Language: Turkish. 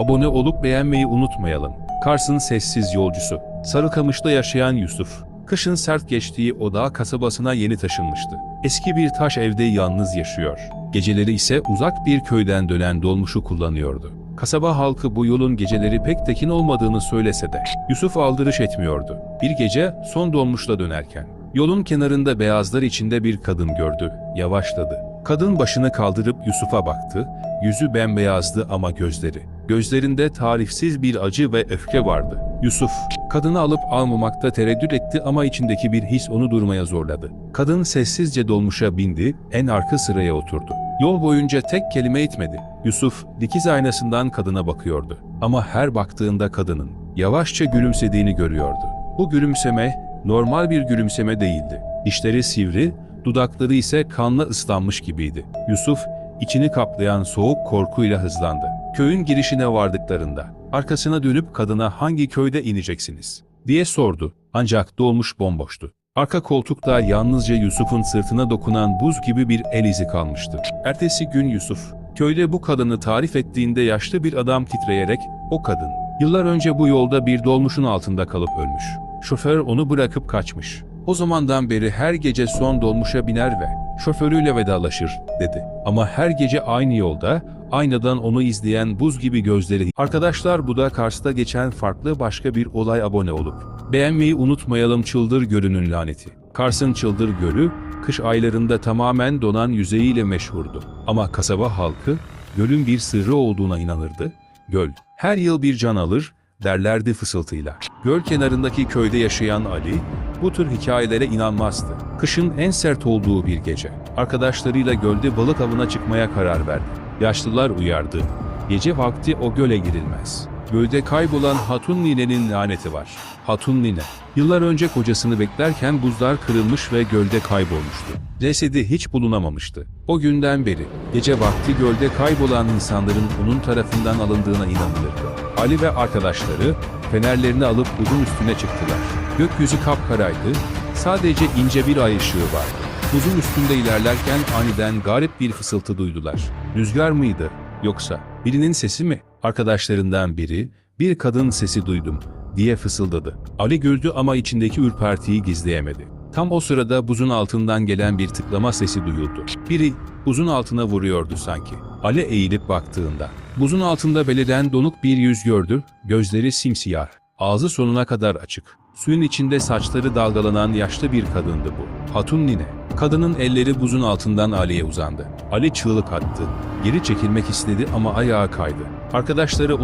Abone olup beğenmeyi unutmayalım. Kars'ın sessiz yolcusu. Sarıkamış'ta yaşayan Yusuf. Kışın sert geçtiği o dağ kasabasına yeni taşınmıştı. Eski bir taş evde yalnız yaşıyor. Geceleri ise uzak bir köyden dönen dolmuşu kullanıyordu. Kasaba halkı bu yolun geceleri pek tekin olmadığını söylese de Yusuf aldırış etmiyordu. Bir gece son dolmuşla dönerken yolun kenarında beyazlar içinde bir kadın gördü. Yavaşladı. Kadın başını kaldırıp Yusuf'a baktı. Yüzü bembeyazdı ama gözleri. Gözlerinde tarifsiz bir acı ve öfke vardı. Yusuf, kadını alıp almamakta tereddüt etti ama içindeki bir his onu durmaya zorladı. Kadın sessizce dolmuşa bindi, en arka sıraya oturdu. Yol boyunca tek kelime etmedi. Yusuf, dikiz aynasından kadına bakıyordu. Ama her baktığında kadının yavaşça gülümsediğini görüyordu. Bu gülümseme normal bir gülümseme değildi. Dişleri sivri, dudakları ise kanla ıslanmış gibiydi. Yusuf, içini kaplayan soğuk korkuyla hızlandı. Köyün girişine vardıklarında, arkasına dönüp kadına hangi köyde ineceksiniz? diye sordu. Ancak dolmuş bomboştu. Arka koltukta yalnızca Yusuf'un sırtına dokunan buz gibi bir el izi kalmıştı. Ertesi gün Yusuf, köyde bu kadını tarif ettiğinde yaşlı bir adam titreyerek, o kadın, yıllar önce bu yolda bir dolmuşun altında kalıp ölmüş. Şoför onu bırakıp kaçmış. O zamandan beri her gece son dolmuşa biner ve şoförüyle vedalaşır, dedi. Ama her gece aynı yolda, aynadan onu izleyen buz gibi gözleri. Arkadaşlar bu da Kars'ta geçen farklı başka bir olay abone olup. Beğenmeyi unutmayalım Çıldır Gölü'nün laneti. Kars'ın Çıldır Gölü, kış aylarında tamamen donan yüzeyiyle meşhurdu. Ama kasaba halkı, gölün bir sırrı olduğuna inanırdı. Göl, her yıl bir can alır, derlerdi fısıltıyla. Göl kenarındaki köyde yaşayan Ali, bu tür hikayelere inanmazdı. Kışın en sert olduğu bir gece, arkadaşlarıyla gölde balık avına çıkmaya karar verdi. Yaşlılar uyardı. Gece vakti o göle girilmez. Gölde kaybolan Hatun Nine'nin laneti var. Hatun Nine, yıllar önce kocasını beklerken buzlar kırılmış ve gölde kaybolmuştu. Cesedi hiç bulunamamıştı. O günden beri gece vakti gölde kaybolan insanların onun tarafından alındığına inanılırdı. Ali ve arkadaşları fenerlerini alıp buzun üstüne çıktılar. Gökyüzü kapkaraydı, sadece ince bir ay ışığı vardı. Buzun üstünde ilerlerken aniden garip bir fısıltı duydular. Rüzgar mıydı yoksa birinin sesi mi? Arkadaşlarından biri, bir kadın sesi duydum diye fısıldadı. Ali güldü ama içindeki ürpertiyi gizleyemedi. Tam o sırada buzun altından gelen bir tıklama sesi duyuldu. Biri buzun altına vuruyordu sanki. Ali eğilip baktığında buzun altında beliren donuk bir yüz gördü. Gözleri simsiyah, ağzı sonuna kadar açık. Suyun içinde saçları dalgalanan yaşlı bir kadındı bu. Hatun Nine. Kadının elleri buzun altından Ali'ye uzandı. Ali çığlık attı. Geri çekilmek istedi ama ayağa kaydı. Arkadaşları